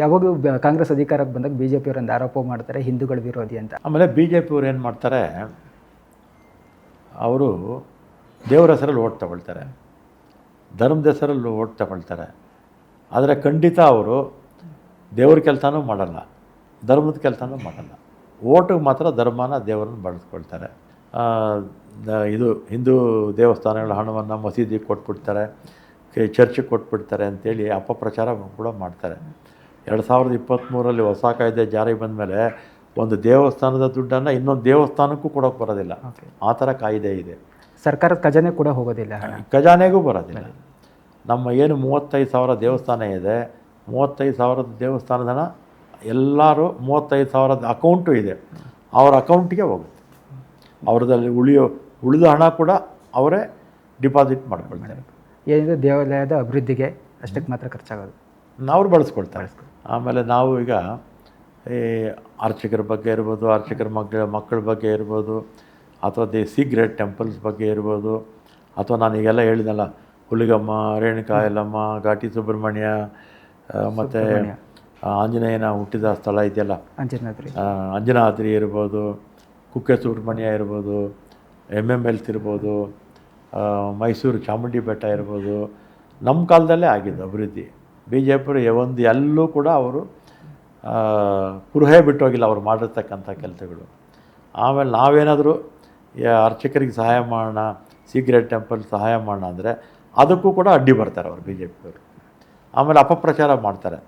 ಯಾವಾಗಲೂ ಕಾಂಗ್ರೆಸ್ ಅಧಿಕಾರಕ್ಕೆ ಬಂದಾಗ ಬಿ ಜೆ ಪಿಯವರೊಂದು ಆರೋಪ ಮಾಡ್ತಾರೆ, ಹಿಂದೂಗಳ ವಿರೋಧಿ ಅಂತ. ಆಮೇಲೆ ಬಿ ಜೆ ಪಿಯವ್ರು ಏನು ಮಾಡ್ತಾರೆ, ಅವರು ದೇವರ ಹೆಸರಲ್ಲಿ ಓಟ್ ತಗೊಳ್ತಾರೆ, ಧರ್ಮದ ಹೆಸರಲ್ಲಿ ಓಟ್ ತಗೊಳ್ತಾರೆ. ಆದರೆ ಖಂಡಿತ ಅವರು ದೇವ್ರ ಕೆಲಸನೂ ಮಾಡಲ್ಲ, ಧರ್ಮದ ಕೆಲಸನೂ ಮಾಡಲ್ಲ. ಓಟಿಗೆ ಮಾತ್ರ ಧರ್ಮನ ದೇವರನ್ನು ಬಳಸ್ಕೊಳ್ತಾರೆ. ಇದು ಹಿಂದೂ ದೇವಸ್ಥಾನಗಳ ಹಣವನ್ನು ಮಸೀದಿಗೆ ಕೊಟ್ಬಿಡ್ತಾರೆ ಚರ್ಚಿಗೆ ಕೊಟ್ಬಿಡ್ತಾರೆ ಅಂತೇಳಿ ಅಪಪ್ರಚಾರ ಕೂಡ ಮಾಡ್ತಾರೆ. ಎರಡು ಸಾವಿರದ ಇಪ್ಪತ್ತ್ಮೂರಲ್ಲಿ ಹೊಸ ಕಾಯ್ದೆ ಜಾರಿಗೆ ಬಂದ ಮೇಲೆ ಒಂದು ದೇವಸ್ಥಾನದ ದುಡ್ಡನ್ನು ಇನ್ನೊಂದು ದೇವಸ್ಥಾನಕ್ಕೂ ಕೊಡೋಕೆ ಬರೋದಿಲ್ಲ. ಆ ಥರ ಕಾಯ್ದೆ ಇದೆ. ಸರ್ಕಾರದ ಖಜಾನೆ ಕೂಡ ಹೋಗೋದಿಲ್ಲ. ಖಜಾನೆಗೂ ಬರೋದಿಲ್ಲ. ನಮ್ಮ ಏನು ಮೂವತ್ತೈದು ಸಾವಿರ ದೇವಸ್ಥಾನ ಇದೆ ಮೂವತ್ತೈದು ಸಾವಿರದ ದೇವಸ್ಥಾನದ ಎಲ್ಲರೂ ಮೂವತ್ತೈದು ಸಾವಿರದ ಅಕೌಂಟು ಇದೆ. ಅವರ ಅಕೌಂಟಿಗೆ ಹೋಗುತ್ತೆ. ಅವ್ರದಲ್ಲಿ ಉಳಿಯೋ ಉಳಿದ ಹಣ ಕೂಡ ಅವರೇ ಡಿಪಾಸಿಟ್ ಮಾಡ್ಕೊಳ್ತಾರೆ. ಏನಿದೆ ದೇವಾಲಯದ ಅಭಿವೃದ್ಧಿಗೆ ಅಷ್ಟಕ್ಕೆ ಮಾತ್ರ ಖರ್ಚಾಗೋದು. ಅವ್ರು ಬಳಸ್ಕೊಳ್ತಾರೆ. ಆಮೇಲೆ ನಾವು ಈಗ ಈ ಅರ್ಚಕರ ಬಗ್ಗೆ ಇರ್ಬೋದು ಅರ್ಚಕರ ಮಕ್ಕಳ ಮಕ್ಕಳ ಬಗ್ಗೆ ಇರ್ಬೋದು ಅಥವಾ ದಿ ಸೀಕ್ರೆಟ್ ಗ್ರೇಟ್ ಟೆಂಪಲ್ಸ್ ಬಗ್ಗೆ ಇರ್ಬೋದು ಅಥವಾ ನಾನು ಈಗೆಲ್ಲ ಹೇಳಿದ್ನಲ್ಲ ಹುಲಿಗಮ್ಮ ರೇಣುಕಾಯಲಮ್ಮ ಘಾಟಿ ಸುಬ್ರಹ್ಮಣ್ಯ ಮತ್ತು ಆಂಜನೇಯನ ಹುಟ್ಟಿದ ಸ್ಥಳ ಇದೆಯಲ್ಲ? ಅಂಜನಾದ್ರಿ ಅಂಜನಾದ್ರಿ ಇರ್ಬೋದು ಕುಕ್ಕೆ ಸುಬ್ರಹ್ಮಣ್ಯ ಇರ್ಬೋದು ಎಂ ಎಂ ಎಲ್ಸ್ ಇರ್ಬೋದು ಮೈಸೂರು ಚಾಮುಂಡಿ ಬೆಟ್ಟ ಇರ್ಬೋದು ನಮ್ಮ ಕಾಲದಲ್ಲೇ ಆಗಿದ್ದು ಅಭಿವೃದ್ಧಿ. ಬಿ ಜೆ ಪಿ ಒಂದು ಎಲ್ಲೂ ಕೂಡ ಅವರು ಕುರುಹೇ ಬಿಟ್ಟೋಗಿಲ್ಲ ಅವ್ರು ಮಾಡಿರ್ತಕ್ಕಂಥ ಕೆಲಸಗಳು. ಆಮೇಲೆ ನಾವೇನಾದರೂ ಅರ್ಚಕರಿಗೆ ಸಹಾಯ ಮಾಡೋಣ ಸೀಕ್ರೆಟ್ ಟೆಂಪಲ್ ಸಹಾಯ ಮಾಡೋಣ ಅಂದರೆ ಅದಕ್ಕೂ ಕೂಡ ಅಡ್ಡಿ ಬರ್ತಾರೆ ಅವರು ಬಿ ಜೆ ಪಿಯವರು ಆಮೇಲೆ ಅಪಪ್ರಚಾರ ಮಾಡ್ತಾರೆ.